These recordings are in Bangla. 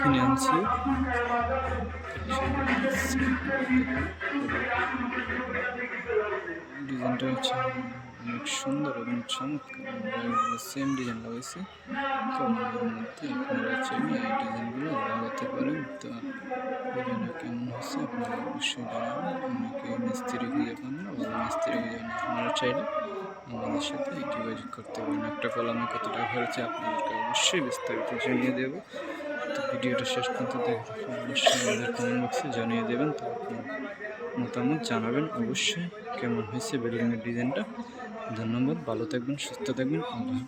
কিনে আনছি। ডিজাইনটা হচ্ছে অনেক সুন্দর এবং চমৎকার। সেম ডিজাইন লাগাইছি। কমের মধ্যে আপনারা চাইলে এই ডিজাইনগুলো লাগাতে পারেন, তো ডিজাইনটা কেমন হচ্ছে আপনারা অবশ্যই জানাবেন। অনেকে মিস্ত্রি খুঁজে পান না, ভালো মিস্ত্রি খুঁজে না। আপনারা চাইলে আমাদের সাথে যোগাযোগ করতে পারেন। একটা কলমে কত টাকা খরচে আপনাদেরকে অবশ্যই বিস্তারিত জানিয়ে দেবো। তো ভিডিওটা শেষ পর্যন্ত দেখে অবশ্যই আমাদের কমেন্ট বক্সে জানিয়ে দেবেন। তো আপনার মতামত জানাবেন। অবশ্যই কেমন হয়েছে বিল্ডিংয়ের ডিজাইনটা ধন্যবাদ ভালো থাকবেন সুস্থ থাকবেন আল্লাহ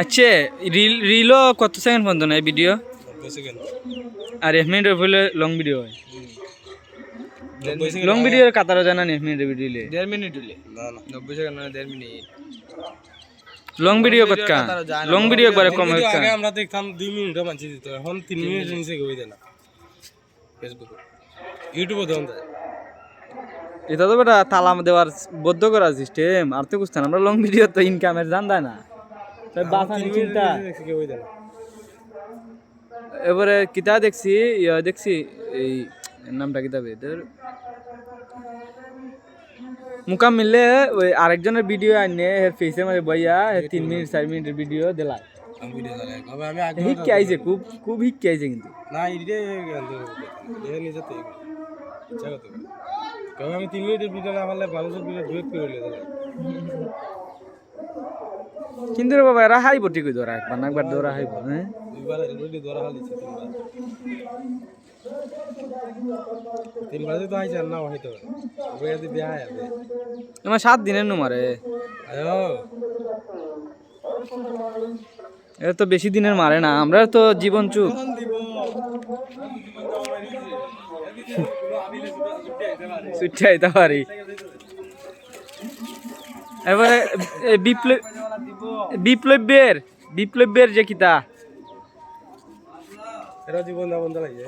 আচ্ছা রিল রিলও কত সেকেন্ড পর্যন্ত না ভিডিও আর এক মিনিটের লং ভিডিও হয়। লং ভিডিওর কাতারও জানা নি এক মিনিটের ভিডিও দেড় মিনিট হইলে নব্বই সেকেন্ড মানে দেড় মিনিট। লং ভিডিও কত কা? লং ভিডিও একবারে কম হয় আগে আমরা দেখতাম দুই মিনিটও মানছি দিত এখন তিন মিনিটের নিচে গই দেয় না। ফেসবুকে ইউটিউবে যায়। এটা তো বেটা তালা দেওয়ার বদ্ধ করা সিস্টেম আর তো বুঝতেন আমরা লং ভিডিও তো ইনকামের জান দেয় না। তাই বাসানি চিন্তা। এবারে কিতা দেখছি ইয়া দেখছি এই নামটা কিতাবে এদের মুকাম মিললে ওই আরেকজনের ভিডিও আনে এর ফেসে মানে বইয়া তিন মিনিট চার মিনিটের ভিডিও আগে হিক্কে আইছে খুব খুব হিক্কে আইছে কিন্তু। না এ নিজে তো ইচ্ছা করতে পারে। কবে আমি তিন মিনিটের ভিডিও না পারলে মানুষের ভিডিও ডুয়েট করে নিয়ে কিন্তু রে বাবা এরা হাইব ঠিক ধরা একবার না একবার ধরা হাইব হ্যাঁ? দুইবার অলরেডি ধরা হালিছে তিনবার। তিনবার তো আইছে আর না হয়তো দেয়া আছে আমার সাত দিনের নুমারে। আয়ো। এটা তো বেশি দিনের মারে না আমরা তো জীবন চুপ ছুটে আইতে পারি। এবারে বিপ্লব বিপ্লবের বিপ্লবের যে কিতা? এরা জীবন যাপন চালাইছে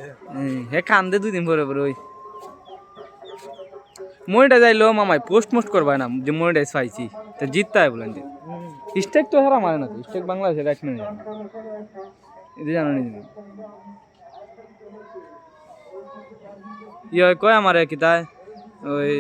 হে কান্দে দুই দিন পরে পরে, ওই। মনিটা যাইলো, মামাই পোস্ট মোস্ট করবা না, যে মনিটাইজ পাইছি তো জিততে হয় বলেন যে। স্টেক তো হারা মারে না স্টেক বাংলাদেশের এক মিনিট। এটা জানো নি ইয়ে কয় আমারে কিতায় ওই